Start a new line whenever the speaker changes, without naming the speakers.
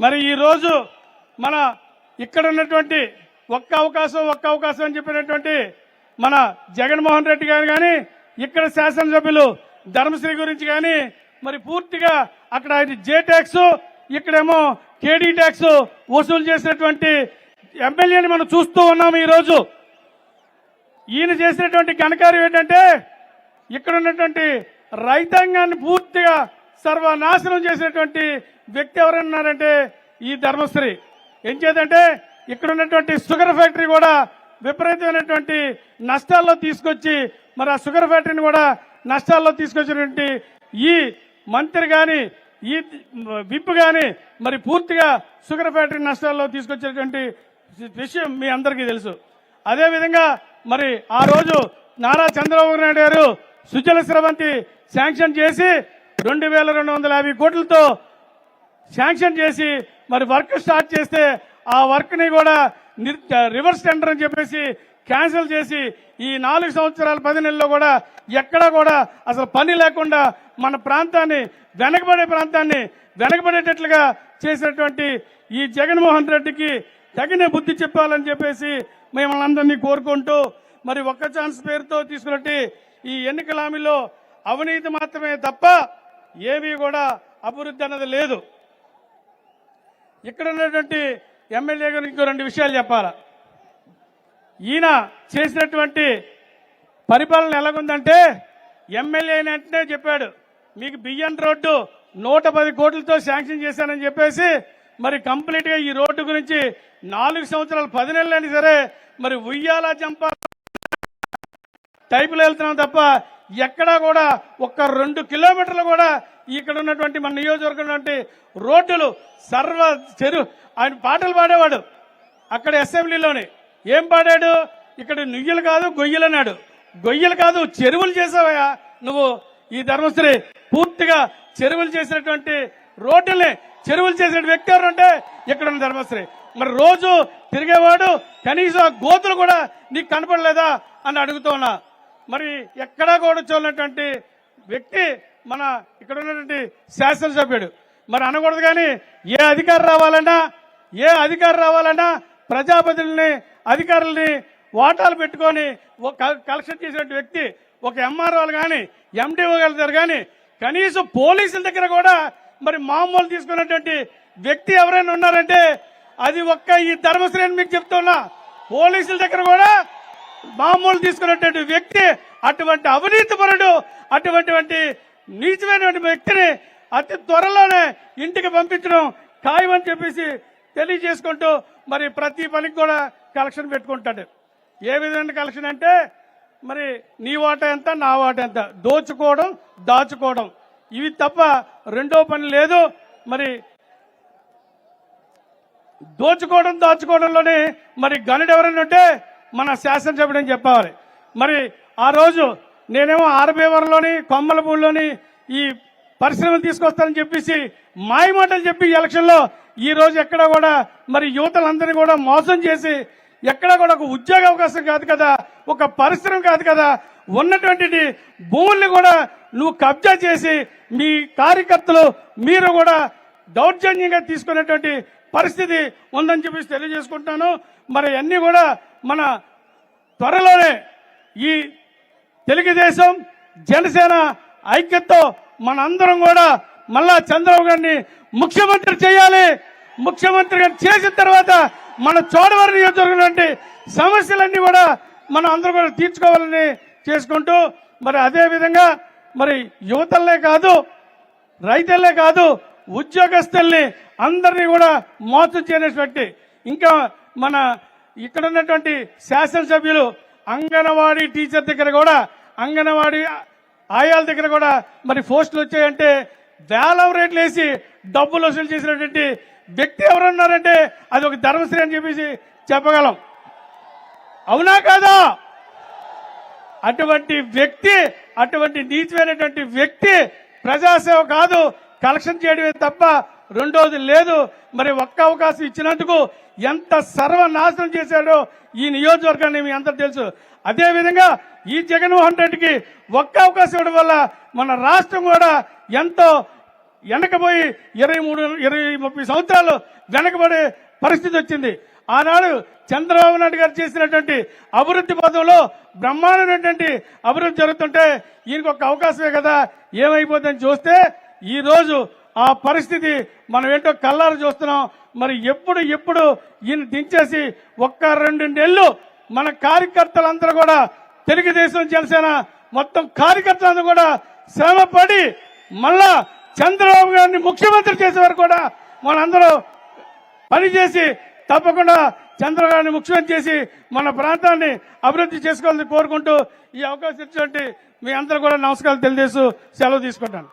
మరి ఈరోజు మన ఇక్కడ ఉన్నటువంటి ఒక్క అవకాశం ఒక్క అవకాశం అని చెప్పినటువంటి మన జగన్మోహన్ రెడ్డి గారు కానీ ఇక్కడ శాసనసభ్యులు ధర్మశ్రీ గురించి కానీ మరి పూర్తిగా అక్కడ ఇది జే ట్యాక్స్ ఇక్కడేమో కేడీ ట్యాక్స్ వసూలు చేసినటువంటి ఎమ్మెల్యేని మనం చూస్తూ ఉన్నాం ఈరోజు ఈయన చేసినటువంటి ఘనకార్యం ఏంటంటే ఇక్కడ ఉన్నటువంటి రైతాంగాన్ని పూర్తిగా సర్వనాశనం చేసినటువంటి వ్యక్తి ఎవరన్నారంటే ఈ ధర్మశ్రీ. ఏం చేద్దంటే ఇక్కడ ఉన్నటువంటి షుగర్ ఫ్యాక్టరీ కూడా విపరీతమైనటువంటి నష్టాల్లో తీసుకొచ్చి మరి ఆ షుగర్ ఫ్యాక్టరీని కూడా నష్టాల్లో తీసుకొచ్చినటువంటి ఈ మంత్రి కానీ ఈ విప్ కానీ మరి పూర్తిగా షుగర్ ఫ్యాక్టరీ నష్టాల్లో తీసుకొచ్చినటువంటి విషయం మీ అందరికీ తెలుసు. అదేవిధంగా మరి ఆ రోజు నారా చంద్రబాబు నాయుడు గారు సుజల స్రవంతి శాంక్షన్ చేసి రెండు వేల రెండు వందల యాభై కోట్లతో శాంక్షన్ చేసి మరి వర్క్ స్టార్ట్ చేస్తే ఆ వర్క్ని కూడా రివర్స్ టెండర్ అని చెప్పేసి క్యాన్సిల్ చేసి ఈ నాలుగు సంవత్సరాల పది నెలల్లో కూడా ఎక్కడా కూడా అసలు పని లేకుండా మన ప్రాంతాన్ని వెనకబడే ప్రాంతాన్ని వెనకబడేటట్లుగా చేసినటువంటి ఈ జగన్మోహన్ రెడ్డికి తగిన బుద్ధి చెప్పాలని చెప్పేసి మిమ్మల్ని అందరినీ కోరుకుంటూ మరి ఒక్క ఛాన్స్ పేరుతో తీసుకున్నట్టు ఈ ఎన్నికల హామీలో అవినీతి మాత్రమే తప్ప ఏమీ కూడా అభివృద్ధి అన్నది లేదు. ఇక్కడ ఉన్నటువంటి ఎమ్మెల్యే గారు ఇంకో రెండు విషయాలు చెప్పాలా. ఈయన చేసినటువంటి పరిపాలన ఎలాగుందంటే ఎమ్మెల్యే వెంటనే చెప్పాడు మీకు బియ్యం రోడ్డు నూట పది కోట్లతో శాంక్షన్ చేశానని చెప్పేసి మరి కంప్లీట్గా ఈ రోడ్డు గురించి నాలుగు సంవత్సరాలు పది నెలలైనా సరే మరి ఉయ్యాల చంపాల టైపులో వెళ్తున్నాం తప్ప ఎక్కడా కూడా ఒక్క రెండు కిలోమీటర్లు కూడా ఇక్కడ ఉన్నటువంటి మన నియోజకవర్గం రోడ్డులు సర్వ చెరు ఆయన పాటలు పాడేవాడు. అక్కడ అసెంబ్లీలోనే. ఏం పాడాడు? ఇక్కడ నుయ్యలు కాదు గొయ్యలు అన్నాడు. గొయ్యలు కాదు చెరువులు చేసావయా నువ్వు. ఈ ధర్మశ్రీ పూర్తిగా చెరువులు చేసినటువంటి రోడ్డుల్ని చెరువులు చేసిన వ్యక్తి ఎవరంటే ఇక్కడ ఉన్న ధర్మశ్రీ. మరి రోజు తిరిగేవాడు కనీసం గోతులు కూడా నీకు కనపడలేదా అని అడుగుతూ ఉన్నా. మరి ఎక్కడా కూడా చూడనటువంటి వ్యక్తి మన ఇక్కడ ఉన్నటువంటి శాసనసభ్యుడు. మరి అనకూడదు కానీ ఏ అధికారం రావాలన్నా ఏ అధికారం రావాలన్నా ప్రజాప్రతినిధుల్ని అధికారుల్ని వాటాలు పెట్టుకొని ఒక కలెక్షన్ చేసినటువంటి వ్యక్తి ఒక ఎంఆర్ఓలు కానీ ఎండిఓ గారు కానీ కనీసం పోలీసుల దగ్గర కూడా మరి మామూలు తీసుకున్నటువంటి వ్యక్తి ఎవరైనా ఉన్నారంటే అది ఒక్క ఈ ధర్మశ్రేణి మీకు చెప్తున్నా పోలీసుల దగ్గర కూడా మామూలు తీసుకున్నటువంటి వ్యక్తి అటువంటి అవినీతి పరుడు అటువంటి నీచమైనటువంటి వ్యక్తిని అతి త్వరలోనే ఇంటికి పంపించడం ఖాయమని చెప్పేసి తెలియజేసుకుంటూ మరి ప్రతి పనికి కూడా కలెక్షన్ పెట్టుకుంటాడు. ఏ విధమైన కలెక్షన్ అంటే మరి నీ వాట ఎంత నా వాట ఎంత? దోచుకోవడం దాచుకోవడం. ఇవి తప్ప రెండో పని లేదు. మరి దోచుకోవడం దాచుకోవడంలోనే మరి గనుడు ఎవరైనా ఉంటే మన శాసనసభ్యుడు అని చెప్పాలి. మరి ఆ రోజు నేనేమో ఆర్బీవరంలోని కొమ్మలపూడిలోని ఈ పరిశ్రమలు తీసుకొస్తానని చెప్పేసి మాయమాటలు చెప్పి ఎలక్షన్లో ఈ రోజు ఎక్కడ కూడా మరి యువతలందరినీ కూడా మోసం చేసి ఎక్కడ కూడా ఒక ఉద్యోగ అవకాశం కాదు కదా ఒక పరిశ్రమ కాదు కదా ఉన్నటువంటి భూముల్ని కూడా నువ్వు కబ్జా చేసి మీ కార్యకర్తలు మీరు కూడా దౌర్జన్యంగా తీసుకునేటువంటి పరిస్థితి ఉందని చెప్పేసి తెలియజేసుకుంటున్నాను. మరి అన్నీ కూడా మన త్వరలోనే ఈ తెలుగుదేశం జనసేన ఐక్యతతో మనందరం కూడా మళ్ళా చంద్రబాబు గారిని ముఖ్యమంత్రి చేయాలి. ముఖ్యమంత్రి గారిని చేసిన తర్వాత మన చోడవరం నియోజకవర్గం సమస్యలన్నీ కూడా మనం అందరూ కూడా తీర్చుకోవాలని చేసుకుంటూ మరి అదేవిధంగా మరి యువతలే కాదు రైతులే కాదు ఉద్యోగస్తుల్ని అందరినీ కూడా మోసం చేయని ఇంకా మన ఇక్కడ ఉన్నటువంటి శాసనసభ్యులు అంగన్వాడీ టీచర్ దగ్గర కూడా అంగన్వాడీ ఆయాల దగ్గర కూడా మరి పోస్టులు వచ్చాయంటే వేలం రేట్లు వేసి డబ్బులు వసూలు చేసినటువంటి వ్యక్తి ఎవరున్నారంటే అది ఒక ధర్మశ్రీ అని చెప్పేసి చెప్పగలం. అవునా కాదా? అటువంటి వ్యక్తి అటువంటి నీచమైనటువంటి వ్యక్తి ప్రజాసేవ కాదు కలెక్షన్ చేయడమే తప్ప రెండోది లేదు. మరి ఒక్క అవకాశం ఇచ్చినందుకు ఎంత సర్వనాశనం చేశాడో ఈ నియోజకవర్గాన్ని మీ అందరు తెలుసు. అదేవిధంగా ఈ జగన్మోహన్ రెడ్డికి ఒక్క అవకాశం ఇవ్వడం వల్ల మన రాష్ట్రం కూడా ఎంతో వెనకబోయి ఇరవై మూడు ఇరవై ముప్పై సంవత్సరాలు వెనకబడే పరిస్థితి వచ్చింది. ఆనాడు చంద్రబాబు నాయుడు గారు చేసినటువంటి అభివృద్ధి పదంలో బ్రహ్మాండమైనటువంటి అభివృద్ధి జరుగుతుంటే ఈయనకు ఒక అవకాశమే కదా. ఏమైపోతుందని చూస్తే ఈరోజు ఆ పరిస్థితి మనం ఏంటో కల్లారు చూస్తున్నాం. మరి ఎప్పుడు ఎప్పుడు ఈయన దించేసి ఒక్క రెండు నెలలు మన కార్యకర్తలందరూ కూడా తెలుగుదేశం జనసేన మొత్తం కార్యకర్తలందరూ కూడా శ్రమపడి మళ్ళా చంద్రబాబు గారిని ముఖ్యమంత్రి చేసే వరకు కూడా మనందరూ పనిచేసి తప్పకుండా చంద్రబాబు గారిని ముఖ్యమంత్రి చేసి మన ప్రాంతాన్ని అభివృద్ధి చేసుకోవాలని కోరుకుంటూ ఈ అవకాశం ఇచ్చినటువంటి మీ అందరూ కూడా నమస్కారాలు తెలియజేస్తూ సెలవు తీసుకుంటాను.